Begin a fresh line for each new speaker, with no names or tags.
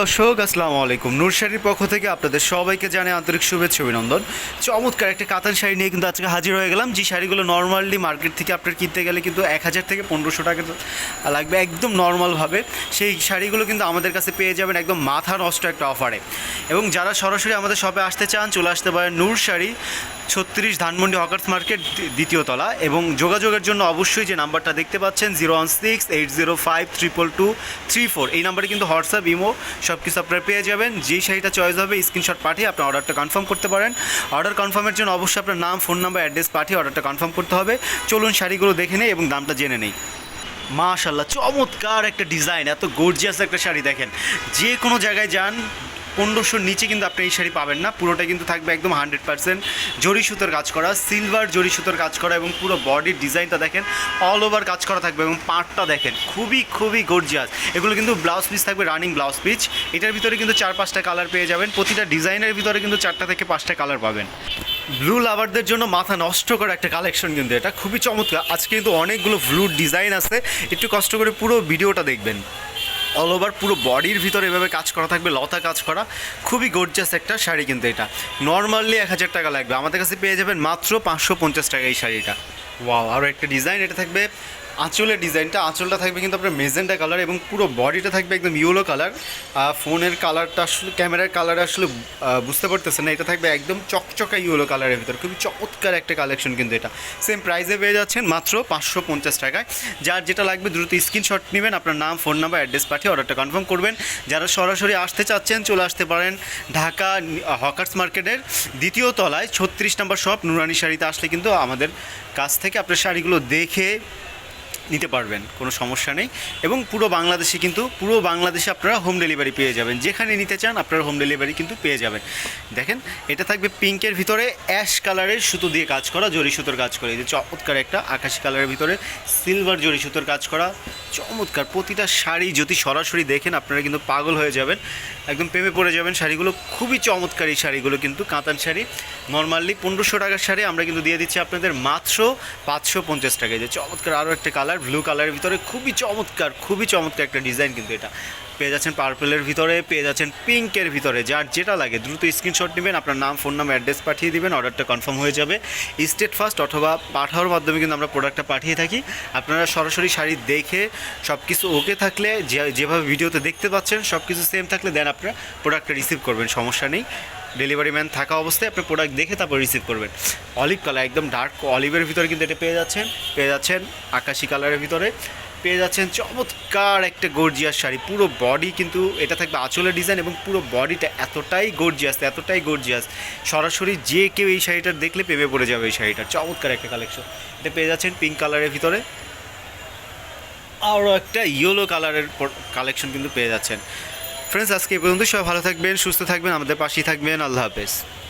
দর্শক, আসসালামু আলাইকুম। নূর শাড়ির পক্ষ থেকে আপনাদের সবাইকে জানে আন্তরিক শুভেচ্ছা অভিনন্দন। চমৎকার একটা কাতান শাড়ি নিয়ে কিন্তু আজকে হাজির হয়ে গেলাম। যে শাড়িগুলো নর্মালি মার্কেট থেকে আপনার কিনতে গেলে কিন্তু এক হাজার থেকে পনেরোশো টাকা লাগবে, একদম নর্মালভাবে সেই শাড়িগুলো কিন্তু আমাদের কাছে পেয়ে যাবেন একদম মাথা নষ্ট একটা অফারে এবং যারা সরাসরি আমাদের শপে আসতে চান, চলে আসতে পারেন নূর শাড়ি, ছত্রিশ ধানমন্ডি হকার্স মার্কেট দ্বি- দ্বিতীয় তলা। এবং যোগাযোগের জন্য অবশ্যই যে নাম্বারটা দেখতে পাচ্ছেন zero one six eight zero five triple two three four এই নাম্বারে কিন্তু হোয়াটসঅ্যাপ ইমো সব কিছু আপনারা পেয়ে যাবেন। যেই শাড়িটা চয়েস হবে স্ক্রিনশট পাঠিয়ে আপনার অর্ডারটা কনফার্ম করতে পারেন। অর্ডার কনফার্মের জন্য অবশ্যই আপনার নাম ফোন নাম্বার অ্যাড্রেস পাঠিয়ে অর্ডারটা কনফার্ম করতে হবে। চলুন শাড়িগুলো দেখে নেই এবং দামটা জেনে নেই। মাশাল্লাহ চমৎকার একটা ডিজাইন এত গর্জিয়াস একটা শাড়ি দেখেন। যে কোনো জায়গায় যান পনেরোশোর নিচে কিন্তু আপনি এই শাড়ি পাবেন না। পুরোটা কিন্তু থাকবে একদম হান্ড্রেড পার্সেন্ট জরি সুতোর কাজ করা, সিলভার জরি সুতোর কাজ করা এবং পুরো বডির ডিজাইনটা দেখেন অল ওভার কাজ করা থাকবে এবং পাটটা দেখেন, খুবই খুবই গর্জিয়াস এগুলো কিন্তু ব্লাউজ পিস থাকবে রানিং ব্লাউজ পিস এটার ভিতরে কিন্তু চার পাঁচটা কালার পেয়ে যাবেন, প্রতিটা ডিজাইনের ভিতরে কিন্তু চারটা থেকে পাঁচটা কালার পাবেন। ব্লু লাভারদের জন্য মাথা নষ্ট করা একটা কালেকশন কিন্তু এটা, খুবই চমৎকার। আজকে কিন্তু অনেকগুলো ব্লু ডিজাইন আছে, একটু কষ্ট করে পুরো ভিডিওটা দেখবেন। অল ওভার পুরো বডির ভিতরে এভাবে কাজ করা থাকবে, লতা কাজ করা। খুবই গর্জাস একটা শাড়ি কিন্তু এটা। নর্মালি এক হাজার টাকা লাগবে। আমাদের কাছে পেয়ে যাবেন মাত্র পাঁচশো পঞ্চাশ টাকা এই শাড়িটা। ওয়াও আরও একটা ডিজাইন এটা থাকবে আঁচলের ডিজাইনটা, আঁচলটা থাকবে কিন্তু আপনার মেজেন্টা কালার এবং পুরো বডিটা থাকবে একদম ইয়েলো কালার ফোনের কালারটা আসলে ক্যামেরার কালার আসলে বুঝতে পারতেছে না, এটা থাকবে একদম চকচকা ইয়েলো কালারের ভিতর। খুবই চমৎকার একটা কালেকশন কিন্তু এটা। সেম প্রাইসে পেয়ে যাচ্ছেন মাত্র পাঁচশো পঞ্চাশ টাকায়। যার যেটা লাগবে দ্রুত স্ক্রিনশট নেবেন, আপনার নাম ফোন নাম্বার অ্যাড্রেস পাঠিয়ে অর্ডারটা কনফার্ম করবেন। যারা সরাসরি আসতে চাচ্ছেন, চলে আসতে পারেন ঢাকা হকার্স মার্কেটের দ্বিতীয় তলায়, ছত্রিশ নম্বর শপ নুরানি শাড়িতে আসলে কিন্তু আমাদের কাছ থেকে আপনার শাড়িগুলো দেখে নিতে পারবেন, কোনো সমস্যা নেই। এবং পুরো বাংলাদেশে কিন্তু, পুরো বাংলাদেশে আপনারা হোম ডেলিভারি পেয়ে যাবেন। যেখানে নিতে চান, আপনারা হোম ডেলিভারি কিন্তু পেয়ে যাবেন। দেখেন, এটা থাকবে পিঙ্কের ভিতরে অ্যাশ কালারের সুতো দিয়ে কাজ করা, জরি সুতোর কাজ করে। এই যে চমৎকার একটা আকাশি কালারের ভিতরে সিলভার জরি সুতোর কাজ করা। চমৎকার, প্রতিটা শাড়ি যদি সরাসরি দেখেন, আপনারা কিন্তু পাগল হয়ে যাবেন। একদম প্রেমে পড়ে যাবেন শাড়িগুলো। খুবই চমৎকার এই শাড়িগুলো কিন্তু, কাতান শাড়ি। নর্মালি পনেরোশো টাকার শাড়ি আমরা কিন্তু দিয়ে দিচ্ছি আপনাদের মাত্র পাঁচশো পঞ্চাশ টাকায়। যে চমৎকার আরও একটা কালার ব্লু কালারের ভিতরে খুবই চমৎকার খুবই চমৎকার একটা ডিজাইন কিন্তু এটা। পেয়ে যাচ্ছেন পার্পেলের ভিতরে, পেয়ে যাচ্ছেন পিঙ্কের ভিতরে, যার যেটা লাগে। দ্রুত স্ক্রিনশট নেবেন, আপনার নাম ফোন নাম অ্যাড্রেস পাঠিয়ে দিবেন অর্ডারটা কনফার্ম হয়ে যাবে। স্টেট ফার্স্ট অথবা পাঠাওয়ার মাধ্যমে কিন্তু আমরা প্রোডাক্টটা পাঠিয়ে থাকি। আপনারা সরাসরি শাড়ি দেখে সব কিছু ওকে থাকলে যেভাবে ভিডিওতে দেখতে পাচ্ছেন সব কিছু সেম থাকলে দেন আপনারা প্রোডাক্টটা রিসিভ করবেন, সমস্যা নেই। ডেলিভারি ম্যান থাকা অবস্থায় আপনি প্রোডাক্ট দেখে তারপর রিসিভ করবেন। অলিভ কালার একদম ডার্ক অলিভের ভিতরে কিন্তু এটা পেয়ে যাচ্ছেন। পেয়ে যাচ্ছেন আকাশি কালারের ভিতরে। পেয়ে যাচ্ছেন চমৎকার একটা গর্জিয়াস শাড়ি। পুরো বডি কিন্তু এটা থাকবে আঁচলের ডিজাইন এবং পুরো বডিটা এতটাই গর্জিয়াস এতটাই গর্জিয়াস সরাসরি যে কেউ এই শাড়িটা দেখলে পেবে পড়ে যাবে এই শাড়িটার চমৎকার একটা কালেকশন এটা পেয়ে যাচ্ছেন পিঙ্ক কালারের ভিতরে। আরও একটা ইয়েলো কালারের কালেকশন কিন্তু পেয়ে যাচ্ছেন। ফ্রেন্ডস আজকে এই পর্যন্ত সবাই ভালো থাকবেন সুস্থ থাকবেন। আমাদের পাশেই থাকবেন। আল্লাহ হাফেজ।